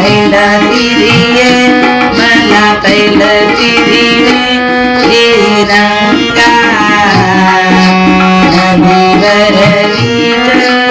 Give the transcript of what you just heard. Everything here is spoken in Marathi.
देवायला तिरिये मला पैल तिरिये रंगा नदीवरली चंद्रभागा